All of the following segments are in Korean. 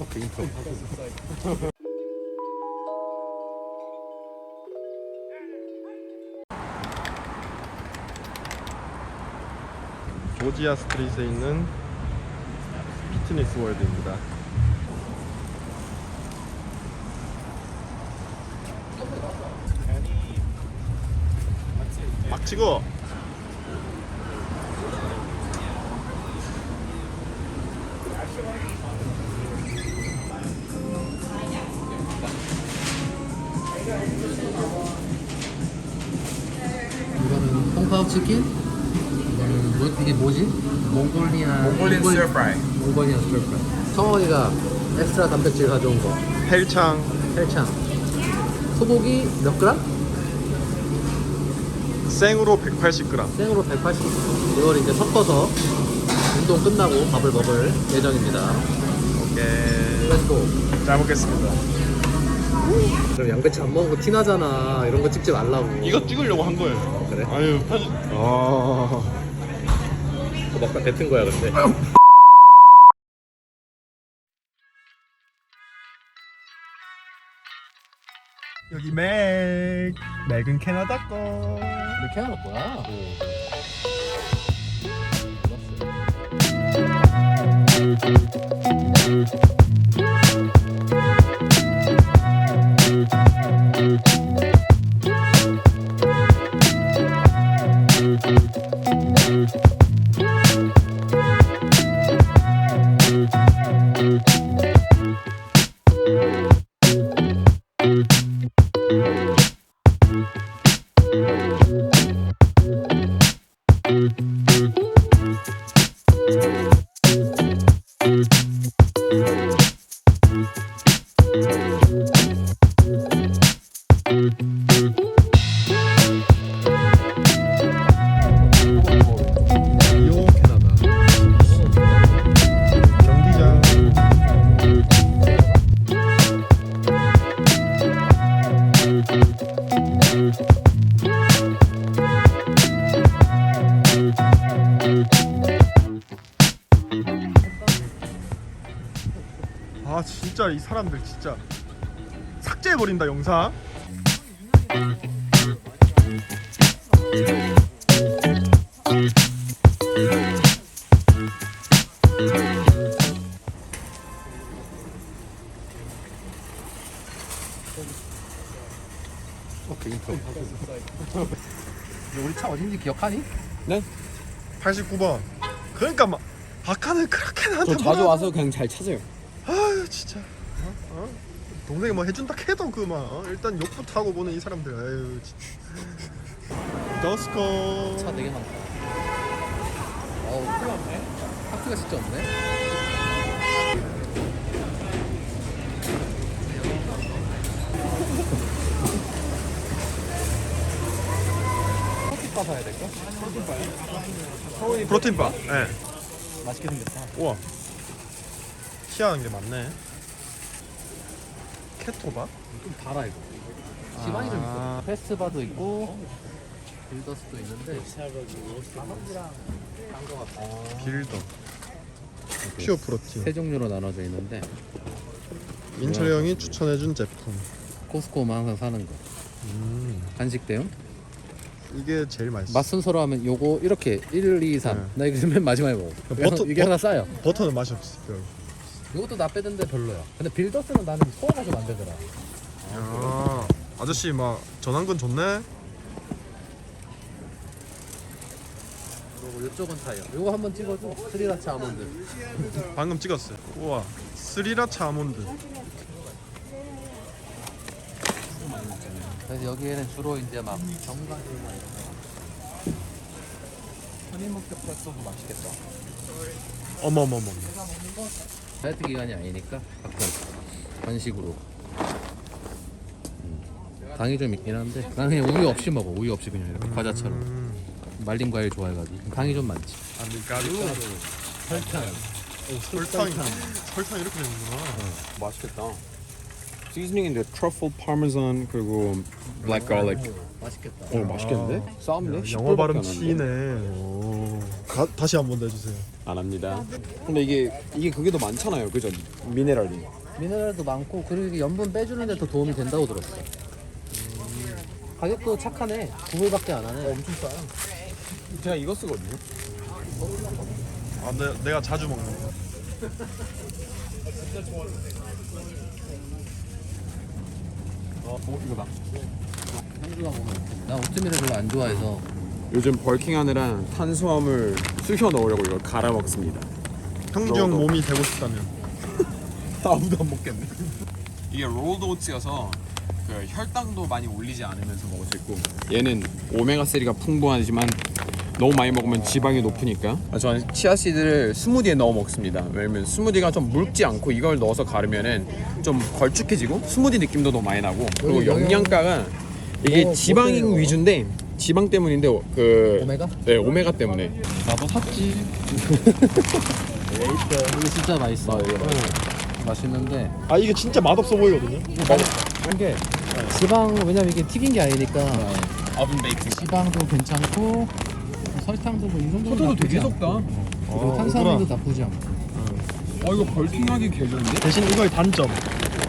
오케이 인터. 조지아 스트리트에 있는 피트니스 월드입니다. 막 찍어. 치킨. 이거는 뭐, 이게 뭐지? 몽골리안. Mongolian 몽골- fry. 몽골리안 fry. 성원이가 엑스트라 단백질 가져온 거. 펠창 펠창. 소고기 몇 그램? 생으로 180g. 생으로 180. 이걸 이제 섞어서 운동 끝나고 밥을 먹을 예정입니다. 오케이. 렛츠고. 잘 먹겠습니다. 그럼 양배추 안 먹은 거 티나잖아. 이런 거 찍지 말라고. 이거 찍으려고 한 거예요. 그래? 아유 편집. 아. 그거 막다 뱉은 거야 근데. 여기 맥. 맥은 캐나다 거. 이렇게 하는 거야? 진짜 이 사람들 진짜 삭제해버린다 영상 오케이 인터. 우리 차 어딘지 기억하니? 89번 그러니까 막 박하늘 그렇게 나한테 저 자주 뭐라 와서 그냥 잘 찾아요. 아유 진짜 어? 동생이 뭐 해준다 해도 그만 어? 일단 욕부터 하고 보는 이 사람들 아유 진짜 더스코 차 되게 많다. 어우, 큰일 났네. 하트가 진짜 없네. 커피바 사야 될까? 프로틴바 예 맛있게 생겼다. 우와 희한한 게 많네 케토바 좀 달아 이거. 시간이 좀 아. 있어. 페스트바도 있고 빌더스도 있는데 빌더 퓨어 프로틴 세 종류로 나눠져 있는데 민철이 형이 추천해준 제품 코스코만 항상 사는 거. 음, 간식 대용. 이게 제일 맛있어 맛 순서로 하면 요거 이렇게 1, 2, 3. 네. 나 이거 맨 마지막에 먹어. 버터- 이게 하나 싸요. 버터는 맛이 없어 별로. 이것도 나 빼던데 별로야. 근데 빌더스는 나는 소화가 좀 안 되더라. 아, 아저씨 막 전환근 좋네 그리고 이쪽은 타이어. 요거 한번 찍어줘. 스리라차 아몬드. 방금 찍었어요 우와 스리라차 아몬드 그래서 여기에는 주로 이제 막 이런 거. 현미목적 핫소도 맛있겠다. 어머머머 다이어트 기간이 아니니까 가끔 간식으로. 음. 당이 좀 있긴 한데 나는 그냥 우유 없이 먹어. 우유 없이 그냥 이렇게 과자처럼. 음, 말린 과일 좋아해가지고 당이 좀 많지. 아 밀가루 설탕. 설탕이 설탕 이렇게 되는구나 맛있겠다. 시즈닝인데 트러플 파메산 그리고 블랙 갈릭. 맛있겠다. 어 맛있겠는데? 싸움네. 야, 영어 발음 치네 오. 다, 다시 한번더 해주세요. 안 합니다. 근데 이게 이게 그게 더 많잖아요, 그죠? 미네랄이. 미네랄도 많고 그리고 이게 염분 빼주는 데 더 도움이 된다고 들었어. 가격도 착하네. 9불밖에 안 하네. 엄청 싸요. 제가 이거 쓰거든요. 아, 내, 내가 자주 먹는 거. 어, 이거다. 현주가 보면 나 오트밀을 별로 안 좋아해서 요즘 벌킹하느라 탄수화물 쑤셔 넣으려고 이걸 갈아 먹습니다. 형주 형 너도. 몸이 되고 싶다면. 아무도 안 먹겠네. 이게 롤드 오츠여서 그 혈당도 많이 올리지 않으면서 먹을 수 있고 얘는 오메가 3가 풍부하지만 너무 많이 먹으면 지방이 높으니까 아, 저는 치아 씨드를 스무디에 넣어 먹습니다. 왜냐면 스무디가 좀 묽지 않고 이걸 넣어서 가르면은 좀 걸쭉해지고 스무디 느낌도 더 많이 나고 그리고 영양- 영양가가 이게 뭐, 지방 위주인데 지방 때문인데 그 오메가? 네 오메가 때문에 나도 샀지. 이게 진짜 맛있어. 아, 이거 어, 맛있는데 아 이게 진짜 맛없어 보이거든요. 이게 지방 왜냐면 이게 튀긴 게 아니니까 오븐 베이킹 지방도 괜찮고 설탕도 뭐이 정도는 포도도 나쁘지 되게 않고. 적다. 그리고 아, 나쁘지 않고 어 이거 벌킹하기 개 좋은데? 대신 이거의 단점.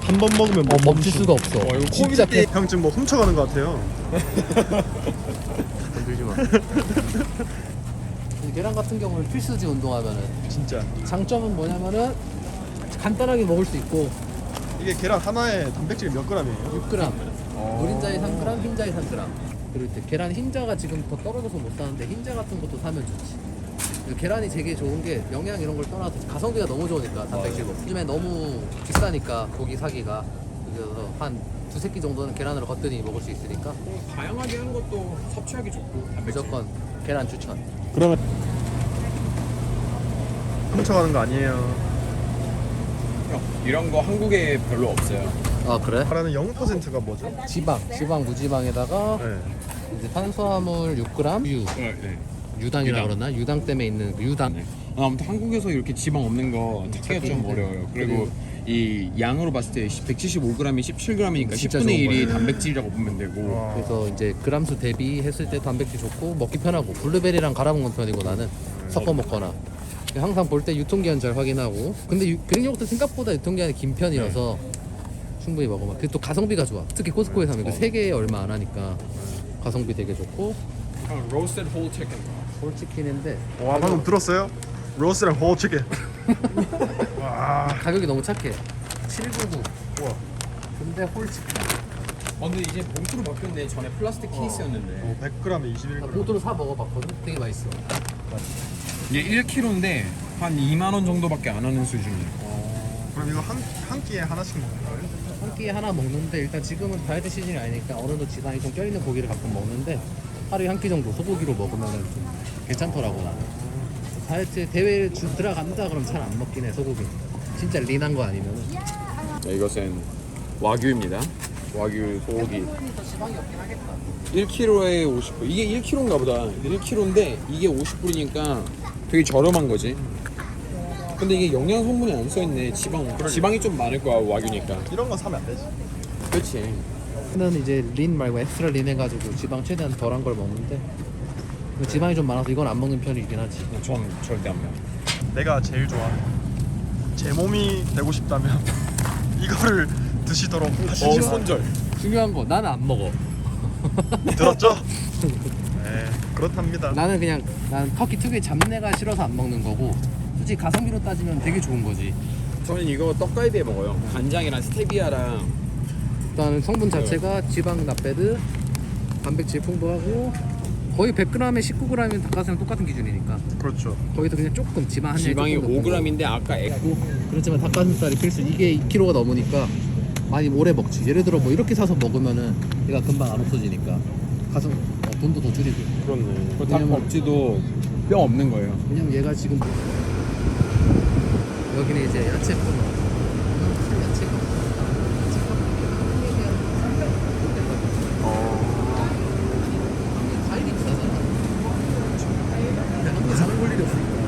한 번 먹으면 어, 못 멈출. 수가 없어 어, 이거 때- 개형 지금 뭐 훔쳐가는 것 같아요. 건들지 마 계란 같은 경우는 필수지 운동하면은 진짜. 장점은 뭐냐면은 간단하게 먹을 수 있고 이게 계란 하나에 단백질이 몇 g이에요? 6g 노린자에 3g 흰자에 3g 그리고 이제 계란 흰자가 지금 더 떨어져서 못 사는데 흰자 같은 것도 사면 좋지 그 계란이 되게 좋은 게 영양 이런 걸 떠나서 가성비가 너무 좋으니까 단백질 먹기 요즘에 너무 비싸니까 고기 사기가 그래서 한 두 세 끼 정도는 계란으로 걷더니 먹을 수 있으니까 다양하게 하는 것도 섭취하기 좋고 단백질. 무조건 계란 추천 그러면 훔쳐가는 거 아니에요. 형, 이런 거 한국에 별로 없어요. 아 그래? 말하는 0%가 뭐죠? 지방 지방 무지방에다가 네. 이제 탄수화물 6g 유 네. 유당이라 유당. 그러나 유당 때문에 있는 그 유당 네. 아무튼 한국에서 이렇게 지방 없는 거 찾기가 좀 힘들어요. 어려워요. 그리고 이 양으로 봤을 때 175g이 17g이니까 진짜 10분의 좋은 1이 거예요. 단백질이라고 보면 되고 와. 그래서 이제 그람수 대비했을 때 단백질 좋고 먹기 편하고 블루베리랑 갈아 먹는 편이고 나는 섞어 먹거나 항상 볼 때 유통기한 잘 확인하고 근데 유, 그릭 요거트 생각보다 유통기한이 긴 편이라서 충분히 먹어봐 그리고 또 가성비가 좋아 특히 코스코에 사면 그 3개에 얼마 안 하니까 가성비 되게 좋고 whole chicken. 홀치킨인데 와 방금 들었어요? 로스랑 호치게. 와. 가격이 너무 착해 799 우와. 근데 홀치킨 어, 근데 이제 봉투로 바뀌었는데 전에 플라스틱 케이스였는데 어, 100g에 21g. 나 보드로 사 먹어봤거든 되게 맛있어 이게 1kg인데 한 2만 원 정도밖에 안 하는 수준이에요. 어, 그럼 이거 한, 한 끼에 하나씩 먹는 거예요? 한 끼에 하나 먹는데 일단 지금은 다이어트 시즌이 아니니까 어느 정도 지방이 좀 껴있는 고기를 가끔 먹는데 하루에 한 끼 정도 소고기로 먹으면 좀 괜찮더라고 나는 다이어트 대회에 주- 들어간다 그럼 잘 안 먹긴 해 소고기 진짜 린한 거 아니면은 네, 이것은 와규입니다. 와규 소고기. 더 지방이 없긴 하겠다 1kg에 50불. 이게 1kg인가 보다. 1kg인데 이게 50불이니까 되게 저렴한 거지. 근데 이게 영양 성분이 안 써 있네. 지방 지방이 좀 많을 거야 와규니까. 이런 거 사면 안 되지. 그렇지. 는 이제 린 말고 엑스트라 린 해가지고 지방 최대한 덜한 걸 먹는데 지방이 좀 많아서 이건 안 먹는 편이긴 하지 전 절대 안 먹어. 내가 제일 좋아하는 제 몸이 되고 싶다면 이거를 드시도록 하시죠. 어, 손절. 중요한 거 나는 안 먹어 들었죠? 네, 그렇답니다. 나는 그냥 난 터키 특유의 잡내가 싫어서 안 먹는 거고 솔직히 가성비로 따지면 되게 좋은 거지 저는 이거 떡갈비에 먹어요. 간장이랑 스테비아랑 일단 성분 자체가 지방 나빼드 단백질 풍부하고 거의 100g에 19g이면 닭가슴이랑 똑같은 기준이니까. 그렇죠. 거기서 그냥 조금 지방 한 지방이 조금 넣고. 5g인데 아까 액고 그렇지만 닭가슴살이 필수. 이게 2kg가 넘으니까 많이 오래 먹지. 예를 들어 뭐 이렇게 사서 먹으면은 얘가 금방 안 없어지니까. 가성 어, 돈도 더 줄이고. 그렇네. 그닭 왜냐면- 먹지도 뼈 없는 거예요. 왜냐면 얘가 지금 여기는 이제 야채 코너 음, 야채가 과일이 비싸잖아 한개 사는 볼 일이 없으니까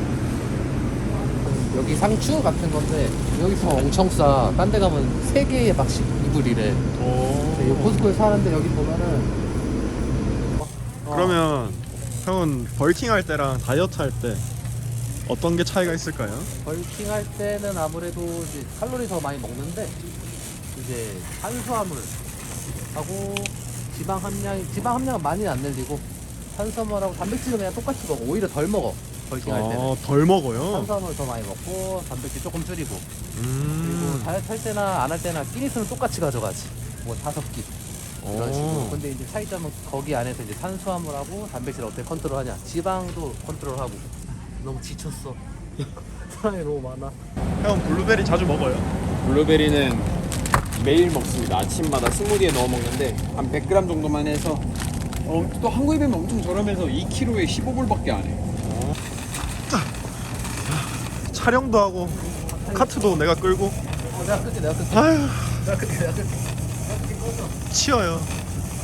상추 같은 건데 여기서 엄청 싸. 딴 데 가면 세 개에 막씩 2불이래. 오. 이 코스코에 사는데 여기 보면은 그러면 형은 벌킹 할 때랑 다이어트 할 때 어떤 게 차이가 있을까요? 벌킹 할 때는 아무래도 이제 칼로리 더 많이 먹는데 이제 탄수화물 하고 지방 함량 지방 함량은 많이 안 늘리고 탄수화물하고 단백질은 그냥 똑같이 먹어 오히려 덜 먹어 벌킹 할 때는 어, 덜 먹어요. 탄수화물 더 많이 먹고 단백질 조금 줄이고 그리고 음. 다이어트 할 때나 안 할 때나 끼니수는 똑같이 가져가지 뭐 다섯 끼 이런 식으로 오. 근데 이제 차이점은 거기 안에서 이제 탄수화물하고 단백질 어떻게 컨트롤하냐 지방도 컨트롤하고 너무 지쳤어 사람이 너무 많아 형 블루베리 자주 먹어요? 블루베리는 매일 먹습니다. 아침마다 스무디에 넣어 먹는데 한 100g 정도만 해서 어, 또 한국에 비하면 엄청 저렴해서 2kg에 15불밖에 안 해. 촬영도 하고 카트도 내가 끌고 어, 내가 끌게 내가 끌게 아휴 내가 끌게 내가 끌게 치어요.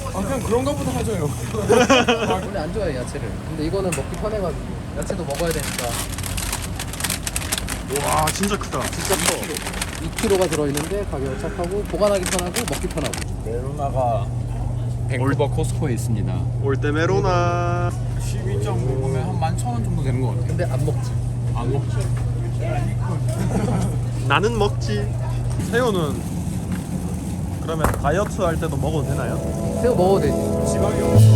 아 그냥 그런가 보다 하죠요. 원래 안 좋아해 야채를 근데 이거는 먹기 편해가지고 야채도 먹어야 되니까 와 진짜 크다. 진짜 커 2kg가 들어있는데 가격 착하고 보관하기 편하고 먹기 편하고 메로나가 밴쿠버 코스코에 있습니다. 올때 메로나. 12.9 보면 한 11,000원 정도 되는 것 같아요. 근데 안 먹지 안 먹지. 나는 먹지. 새우는 그러면 다이어트 할 때도 먹어도 되나요? 새우 먹어도 되지 지방이 없어.